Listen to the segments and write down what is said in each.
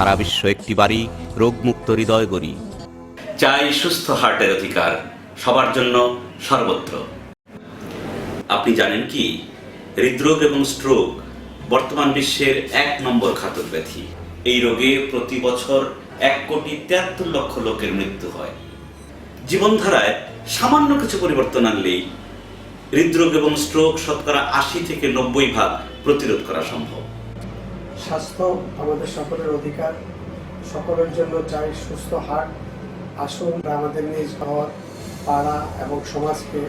সারা বিশ্ব একটি বাড়ি, রোগমুক্ত হৃদয় গড়ি। চাই সুস্থ হার্টের অধিকার, সবার জন্য সর্বত্র। আপনি জানেন কি, হৃদরোগ এবং স্ট্রোক বর্তমান বিশ্বের এক নম্বর ঘাতক ব্যাধি। এই রোগে প্রতি বছর এক কোটি তিয়াত্তর লক্ষ লোকের মৃত্যু হয়। জীবনধারায় সামান্য কিছু পরিবর্তন আনলেই হৃদরোগ এবং স্ট্রোক শতকরা আশি থেকে নব্বই ভাগ প্রতিরোধ করা সম্ভব। স্বাস্থ্য আমাদের সকলের অধিকার সকলের জন্য চাই সুস্থ হার্ট আসুন আমাদের নিজ ঘর পাড়া এবং সমাজকে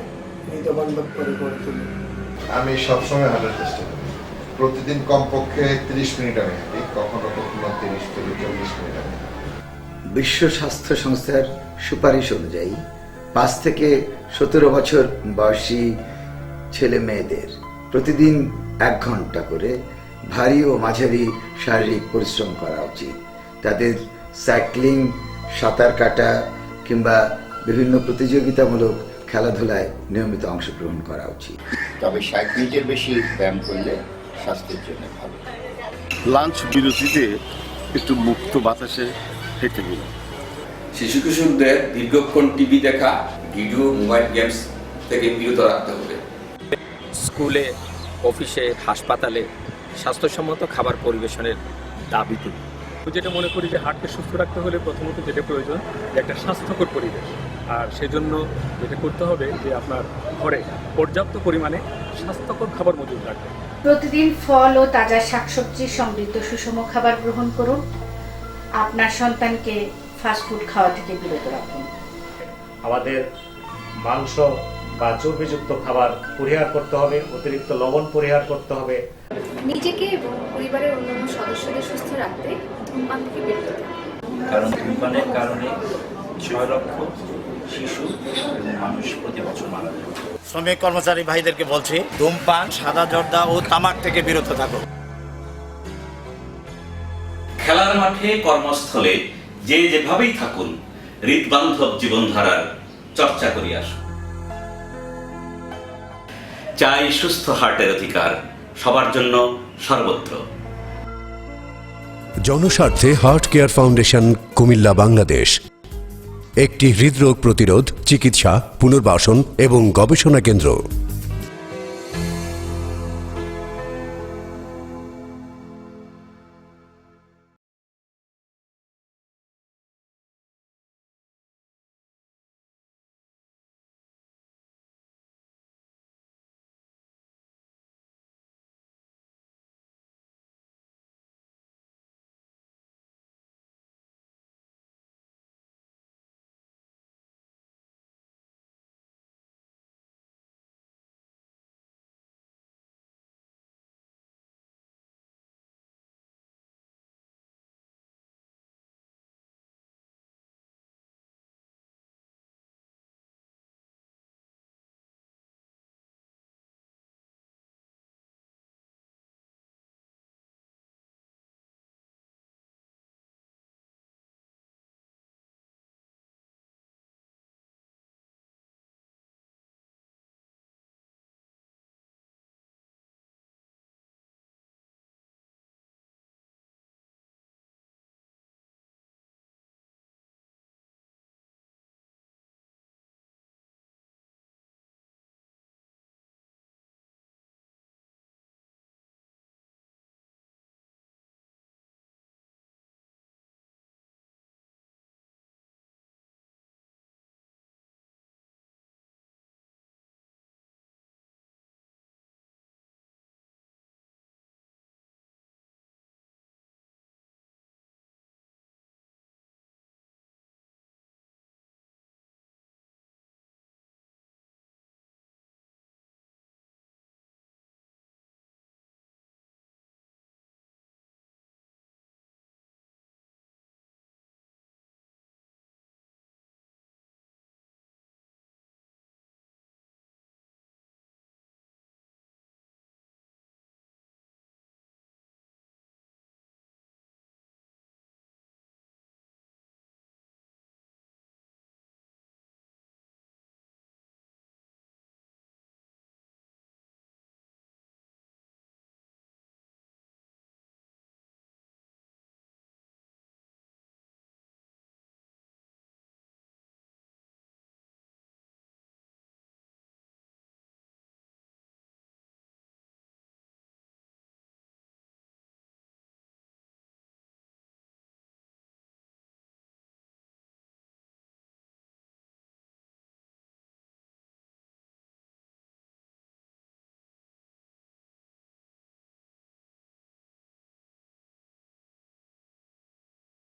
হৃদবান্ধব করে গড়ে তুলি। আমি সবসময় হাঁটার চেষ্টা করি। প্রতিদিন কমপক্ষে তিরিশ মিনিট আমি হাঁটি কখনো কখনো তিরিশ থেকে চল্লিশ মিনিট আমি বিশ্ব স্বাস্থ্য সংস্থার সুপারিশ অনুযায়ী পাঁচ থেকে সতেরো বছর বয়সী ছেলে মেয়েদের প্রতিদিন এক ঘণ্টা করে ভারী ও মাঝারি শারীরিক পরিশ্রম করা উচিত। তাদের সাইক্লিং সাঁতার কাটা কিংবা বিভিন্ন প্রতিযোগিতামূলক খেলাধুলায় নিয়মিত অংশগ্রহণ করা উচিত। তবে ষাট মিনিটের বেশি ব্যায়াম করলে স্বাস্থ্যের জন্য ভালো। লাঞ্চ বিরতিতে একটু মুক্ত বাতাসে হেঁটে গেলাম। শিশু কিশোরদের দীর্ঘক্ষণ টিভি দেখা ভিডিও মোবাইল গেমস থেকে বিরত রাখতে হবে। স্কুলে অফিসে হাসপাতালে স্বাস্থ্যসম্মত খাবার পরিবেশনের দাবি তুলি যেটা মনে করি যে হার্টকে সুস্থ রাখতে হলে প্রথমত যেটা প্রয়োজন যে একটা স্বাস্থ্যকর পরিবেশ। আর সেজন্য যেটা করতে হবে যে আপনার ঘরে পর্যাপ্ত পরিমাণে স্বাস্থ্যকর খাবার মজুদ রাখবে প্রতিদিন ফল ও তাজা শাকসবজি সমৃদ্ধ সুষম খাবার গ্রহণ করুন। আপনার সন্তানকে ফাস্টফুড খাওয়া থেকে বিরত রাখুন। আমাদের মাংস বা চর্বিযুক্ত খাবার পরিহার করতে হবে অতিরিক্ত লবণ পরিহার করতে হবে। নিজেকে এবং পরিবারের অন্যান্য সদস্যদের সুস্থ রাখতে ধূমপান থেকে বিরত কারণ ধূমপানের কারণে ছয় লক্ষ শিশু এবং মানুষ প্রতি বছর মারা যায়। শ্রমিক কর্মচারী ভাইদেরকে বলছি ধূমপান সাদা জর্দা ও তামাক থেকে বিরত থাকো খেলার মাঠে কর্মস্থলে যে যেভাবেই থাকুন হৃদবান্ধব জীবনধারার চর্চা করি আসুন। চাই সুস্থ হার্টের অধিকার, সবার জন্য সর্বত্র। জনস্বার্থে heart care foundation Comilla, Bangladesh. একটি হৃদরোগ প্রতিরোধ, চিকিৎসা, পুনর্বাসন এবং গবেষণা কেন্দ্র।